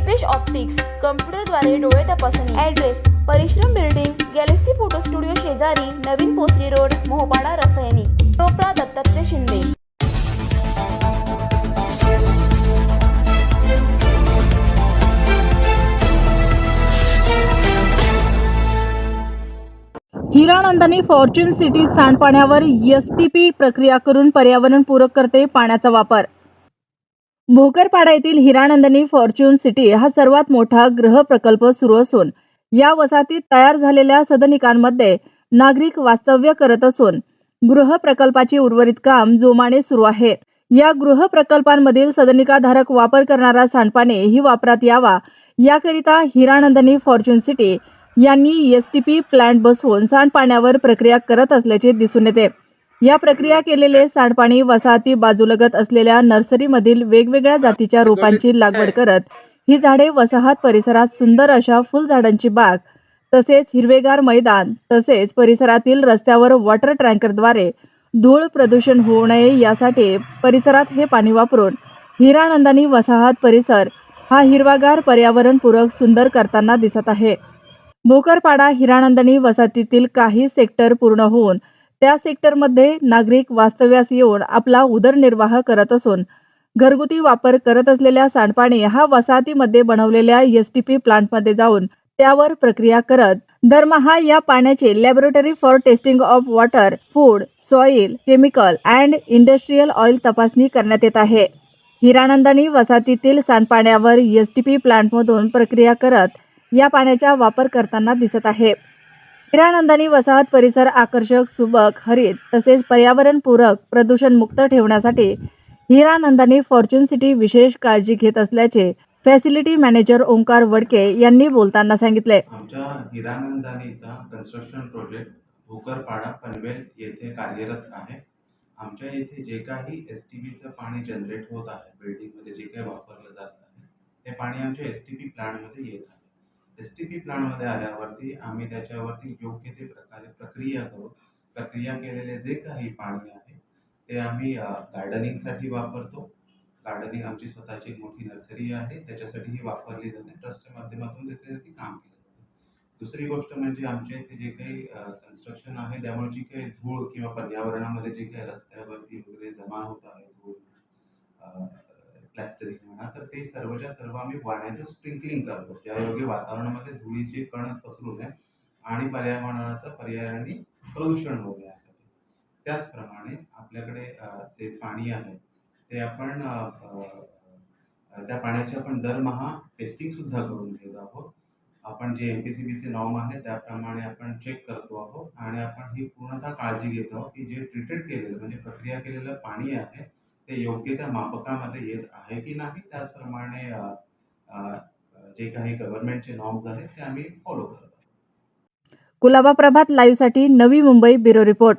Deepesh optics कम्प्युटरद्वारे डोळे तपासणी address परिश्रम बिल्डिंग गॅलेक्सी फोटो स्टुडिओ शेजारी नवीन Posari road Mohopada Rasayani Topra Dattatray Shinde. Hiranandani Fortune City सांडपाण्यावर S T P प्रक्रिया करून पर्यावरणपूरक करते पाण्याचा वापर. भोकरपाडा येथील हिरानंदनी फॉर्च्यून सिटी हा सर्वात मोठा ग्रह प्रकल्प सुरू असून या वसाहतीत तयार झालेल्या सदनिकांमध्ये नागरिक वास्तव्य करत असून गृह प्रकल्पाची उर्वरित काम जोमाने सुरू आहे. या गृह प्रकल्पांमधील सदनिकाधारक वापर करणारा सांडपाणी ही वापरात यावा याकरिता हिरानंदनी फॉर्च्यून सिटी यांनी एसटीपी प्लांट बसवून सांडपाण्यावर प्रक्रिया करत असल्याचे दिसून येते. या प्रक्रिया केलेले सांडपाणी वसाहती बाजूलगत असलेल्या नर्सरीमधील वेगवेगळ्या जातीच्या रोपांची लागवड करत ही झाडे वसाहत परिसरात सुंदर अशा फुलझाडांची बाग तसेच हिरवेगार मैदान तसेच परिसरातील रस्त्यावर वॉटर टँकरद्वारे धूळ प्रदूषण होऊ नये यासाठी परिसरात हे पाणी वापरून हिरानंदानी वसाहत परिसर हा हिरवागार पर्यावरणपूरक सुंदर करताना दिसत आहे. भोकरपाडा हिरानंदनी वसाहतीतील काही सेक्टर पूर्ण होऊन त्या सेक्टरमध्ये नागरिक वास्तव्यास येऊन आपला उदरनिर्वाह करत असून घरगुती वापर करत असलेल्या सांडपाणी हा वसाहतीमध्ये बनवलेल्या एसटीपी प्लांटमध्ये जाऊन त्यावर प्रक्रिया करत दरमहा या पाण्याचे laboratory for testing of water food soil chemical and industrial oil तपासणी करण्यात येत आहे. हिरानंदानी वसाहतीतील सांडपाण्यावर एसटीपी प्लांटमधून प्रक्रिया करत या पाण्याचा वापर करताना दिसत आहे. हिरानंदानी वसाहत परिसर आकर्षक सुबक हरित तसेच पर्यावरणपूरक प्रदूषणमुक्त ठेवण्यासाठी हिरानंदानी फॉर्च्युन सिटी विशेष काळजी घेत असल्याचे फॅसिलिटी मॅनेजर ओंकार वडके यांनी बोलताना सांगितले. आमच्या हिरानंदानीचा कन्स्ट्रक्शन प्रोजेक्ट भोकरपाडा पनवेल येथे कार्यरत आहे. आमच्या येथे जे काही एस टी बीचं पाणी जनरेट होत आहे बिल्डिंगमध्ये जे काही वापरलं जात आहे ते पाणी आमच्या एस टी बी प्लांटमध्ये येत आहे. एस टी पी प्लांटमध्ये आल्यावरती आम्ही त्याच्यावरती योग्य ते प्रकारे प्रक्रिया करू. प्रक्रिया केलेले जे काही पाणी आहे ते आम्ही गार्डनिंगसाठी वापरतो. गार्डनिंग आमची स्वतःची एक मोठी नर्सरी आहे त्याच्यासाठी ही वापरली जाते. ट्रस्टच्या माध्यमातून त्याच्यासाठी काम केलं जातं. दुसरी गोष्ट म्हणजे आमच्या इथे जे काही कन्स्ट्रक्शन आहे त्यामुळे जी काही धूळ किंवा पर्यावरणामध्ये जे काही रस्त्यावरती वगैरे जमा होत आहे धूळ प्लॅस्टरिंग म्हणा तर ते सर्वच्या सर्व आम्ही पाण्याचं स्प्रिंकलिंग करतो. ज्यायोगे वातावरणामध्ये धुळीचे कण पसरू नये आणि पर्यावरणाचं पर्यायाने प्रदूषण होऊ नये यासाठी. त्याचप्रमाणे आपल्याकडे जे पाणी आहे ते आपण त्या पाण्याची आपण दरमहा टेस्टिंग सुद्धा करून घेत आहोत. आपण जे एम पी सी बीचे नॉर्म आहे त्याप्रमाणे आपण चेक करतो आहोत आणि आपण ही पूर्णतः काळजी घेत आहोत की जे ट्रीटेड केलेलं म्हणजे प्रक्रिया केलेलं पाणी आहे ते योग्य त्या मापकामध्ये येत आहे की नाही त्याचप्रमाणे जे काही गव्हर्नमेंटचे नॉर्म्स आहेत ते आम्ही फॉलो करतो कुलाबा प्रभात लाईव्हसाठी नवी मुंबई ब्युरो रिपोर्ट